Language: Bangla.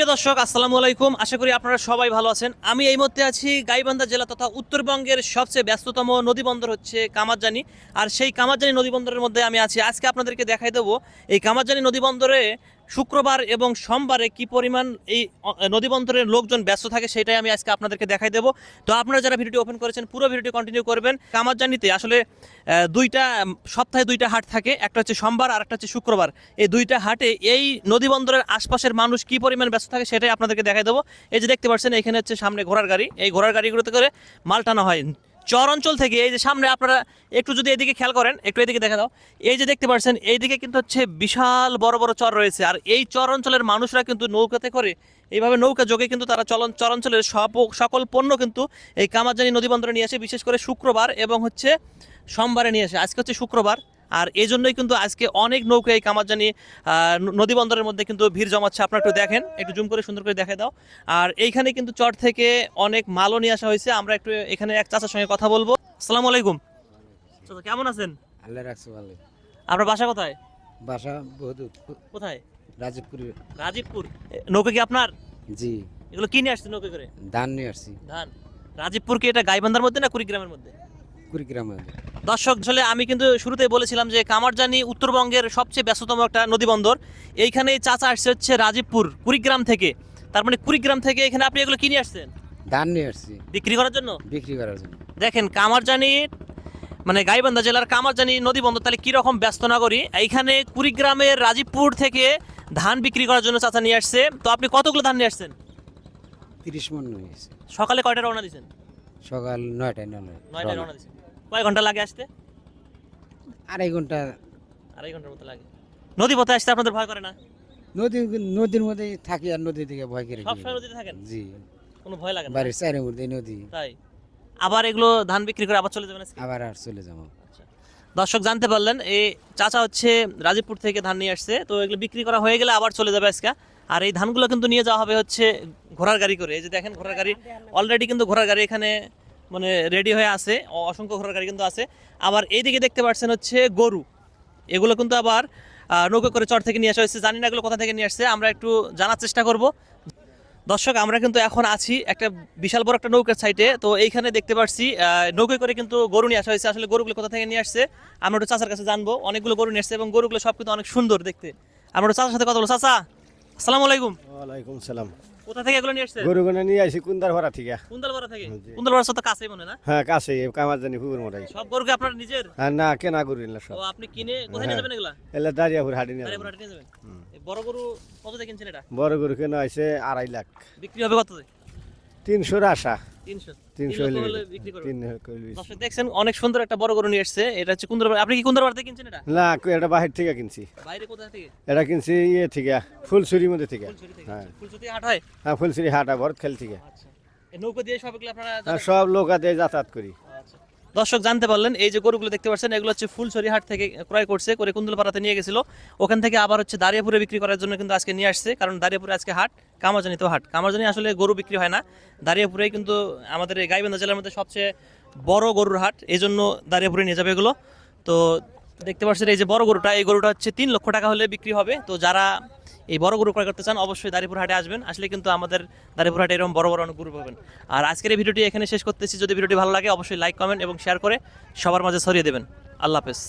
প্রিয় দর্শক, আসসালামু আলাইকুম। আশা করি আপনারা সবাই ভালো আছেন। আমি এই মধ্যে আছি গাইবান্ধা জেলা তথা উত্তরবঙ্গের সবচেয়ে ব্যস্ততম নদী বন্দর হচ্ছে কামারজানি। আর সেই কামারজানি নদী বন্দরের মধ্যে আমি আছি। আজকে আপনাদেরকে দেখাই দেবো, এই কামারজানি নদী বন্দরে শুক্রবার এবং সোমবারে কি পরিমাণ এই অ, নদী বন্দরের লোকজন ব্যস্ত থাকে সেটাই আমি আজকে আপনাদেরকে দেখাই দেবো। তো আপনারা যারা ভিডিওটি ওপেন করেছেন পুরো ভিডিওটি কন্টিনিউ করবেন। কামারজানিতে আসলে দুইটা সপ্তাহে দুইটা হাট থাকে। একটা হচ্ছে সোমবার আর একটা হচ্ছে শুক্রবার। এই দুইটা হাটে এই নদীবন্দরের আশপাশের মানুষ কি পরিমাণ ব্যস্ত থাকে সেটাই আপনাদেরকে দেখাই দেবো। এই যে দেখতে পাচ্ছেন এখানে হচ্ছে সামনে ঘোড়ার গাড়ি। এই ঘোড়ার গাড়িগুলোতে করে মাল টানা হয়। চর অঞ্চল থেকে, এই যে সামনে আপনারা একটু যদি এদিকে খেয়াল করেন, একটু এদিকে দেখা দাও। এই যে দেখতে পাচ্ছেন, এইদিকে কিন্তু হচ্ছে বিশাল বড় বড় চর রয়েছে। আর এই চর অঞ্চলের মানুষরা কিন্তু নৌকাতে করে, এইভাবে নৌকা যোগে কিন্তু তারা চলন চর অঞ্চলের সব সকল পণ্য কিন্তু এই কামাজানি নদী বন্দরে নিয়ে আসে, বিশেষ করে শুক্রবার এবং হচ্ছে সোমবারে নিয়ে আসে। আজকে হচ্ছে শুক্রবার। আর এই জন্যই কিন্তু আজকে অনেক নৌকা এই কামারজানি নদী বন্দরের মধ্যে কিন্তু ভিড় জমাচ্ছে। আপনারা একটু দেখেন একটু জুম করে সুন্দর করে দেখে দাও। আর এইখানে কিন্তু চর থেকে অনেক মালও নিয়ে আসা হয়েছে। আমরা একটু এখানে এক চাচার সঙ্গে কথা বলব। আসসালামু আলাইকুম। চাচা কেমন আছেন? আল্লাহ রাখছে ভালো আপনার বাসা কোথায়? বাসা কোথায়? রাজীবপুরে। রাজীবপুর। নৌকা কি আপনার? জি। এগুলো কি নিয়ে আসছে নৌকা করে? ধান নিয়ে আসছি। ধান। রাজীবপুর কি এটা গাইবান্ধার মধ্যে না কুড়িগ্রামের মধ্যে? কুড়িগ্রামে দর্শক আসলে আমি কিন্তু শুরুতেই বলেছিলাম যে কামারজানি উত্তরবঙ্গের সবচেয়ে ব্যস্ততম একটা নদী বন্দর এইখানে চাচা আসছে হচ্ছে রাজীবপুর কুড়িগ্রাম থেকে। তার মানে কুড়িগ্রাম থেকে এখানে আপনি এগুলো কিনে আসছেন? ধান নিয়ে আসছি। বিক্রি করার জন্য? বিক্রি করার জন্য। দেখেন কামারজানি মানে গাইবান্ধা জেলার কামারজানি নদী বন্দর তাহলে কীরকম ব্যস্ত নগরী? এইখানে কুড়িগ্রামের রাজীবপুর থেকে ধান বিক্রি করার জন্য চাচা নিয়ে আসছে। তো আপনি কতগুলো ধান নিয়ে আসছেন? তিরিশ মন নিয়ে সকালে কয়টা রওনা দিয়েছেন? সকাল নয়টায় নয়টায় রওনা দিয়েছেন। কয় ঘণ্টা লাগে আসতে? আড়াই ঘণ্টা। আড়াই ঘণ্টার মতো লাগে। নদী পথে আসতে আপনাদের ভয় করে না? নদী নদীর মধ্যে থাকি আর নদী থেকে ভয় করে সবসময় নদীতে থাকেন? জি। কোনো ভয় লাগে না? বাড়ির চারের মধ্যে নদী। তাই। আবার এগুলো ধান বিক্রি করে আবার চলে যাবেন আজকে? আবার আর চলে যাব। আচ্ছা। দর্শক জানতে পারলেন এই চাচা হচ্ছে রাজীবপুর থেকে ধান নিয়ে আসছে তো এগুলো বিক্রি করা হয়ে গেলে আবার চলে যাবে আজকে। আর এই ধানগুলো কিন্তু নিয়ে যাওয়া হবে হচ্ছে ঘোড়ার গাড়ি করে। এই যে দেখেন ঘোড়ার গাড়ি অলরেডি কিন্তু ঘোড়ার গাড়ি এখানে মানে রেডি হয়ে আছে। অসংখ্য ঘোড়ার গাড়ি কিন্তু আছে। আবার এইদিকে দেখতে পাচ্ছেন হচ্ছে গরু। এগুলো কিন্তু আবার নৌকো করে চর থেকে নিয়ে আসা হয়েছে। জানি না এগুলো কোথা থেকে নিয়ে আসছে। আমরা একটু জানার চেষ্টা করব। দর্শক, আমরা কিন্তু এখন আছি একটা বিশাল বড় একটা নৌকার সাইডে তো এইখানে দেখতে পাচ্ছি নৌকায় করে কিন্তু গরু নিয়ে আসা হয়েছে। আসলে গরুগুলো কোথা থেকে নিয়ে আসছে, আমরা একটু চাচার কাছে জানব। অনেকগুলো গরু নিয়ে আসছে এবং গরুগুলো সব কিন্তু অনেক সুন্দর দেখতে। আমরা একটু সাথে কথা বলব। চাচা, আসসালামু আলাইকুম। ওয়ালাইকুম সালাম। কোথা থেকে এগুলো নিয়ে আসছে? গরুগুনা নিয়ে আসি কুন্দার থেকে। কুন্দলপাড়া থেকে? জি। কুন্দলপাড়া কাছেই মনে না? হ্যাঁ কাছে কামার জানি পুকুর মোটাই সব গরুকে আপনার নিজের? হ্যাঁ না কেনা গরু না সব। ও আপনি কিনে কোথায় নিয়ে যাবেন এগুলা? এলে দাঁড়িয়াপুর হাটে নিয়ে বড় যাবেন। গরু কত দিয়ে কিনছেন এটা? বড় গরু কেনা হয়েছে আড়াই লাখ। বিক্রি হবে কত তিনশোর আশা। দেখছেন অনেক সুন্দর একটা বড় গরু নিয়ে এসছে। এটা হচ্ছে আপনি কি কুন্দরবাড়ি থেকে কিনছেন এটা? না এটা থেকে কিনছি। বাইরে কোথা থেকে? এটা কিনছি ইয়ে থেকে মধ্যে থেকে। হ্যাঁ। হাট হয়? হ্যাঁ ফুলছুরি হাটা ভরত খেল থেকে। আচ্ছা। দিয়ে সব এগুলো আপনারা সব লোক যাতায়াত করি। দর্শক জানতে পারলেন, এই যে গরুগুলো দেখতে পাচ্ছেন, এগুলো হচ্ছে ফুলছড়ি হাট থেকে ক্রয় করছে, করে কুন্দলপাড়াতে নিয়ে গেছিল। ওখান থেকে আবার হচ্ছে দাঁড়িয়াপুরে বিক্রি করার জন্য কিন্তু আজকে নিয়ে আসছে, কারণ দাঁড়িয়াপুরে আজকে হাট কামারজানিতেও হাট। কামাজানি আসলে গরু বিক্রি হয় না দাঁড়িয়াপুরে কিন্তু আমাদের এই গাইবান্ধা জেলার মধ্যে সবচেয়ে বড় গরুর হাট এই জন্য দাঁড়িয়াপুরে নিয়ে যাবে এগুলো। তো দেখতে পাচ্ছেন, এই যে বড় গরুটা, এই গরুটা হচ্ছে তিন লক্ষ টাকা হলে বিক্রি হবে। তো যারা এই বড় গরু ক্রয় করতে চান, অবশ্যই দারিপুর হাটে আসবেন। আসলে কিন্তু আমাদের দারিপুর হাটে এরকম বড় বড় অনেক গরু পাবেন। আর আজকের এই ভিডিওটি এখানে শেষ করতেছি। যদি ভিডিওটি ভালো লাগে, অবশ্যই লাইক কমেন্ট এবং শেয়ার করে সবার মাঝে ছড়িয়ে দেবেন। আল্লাহ হাফেজ।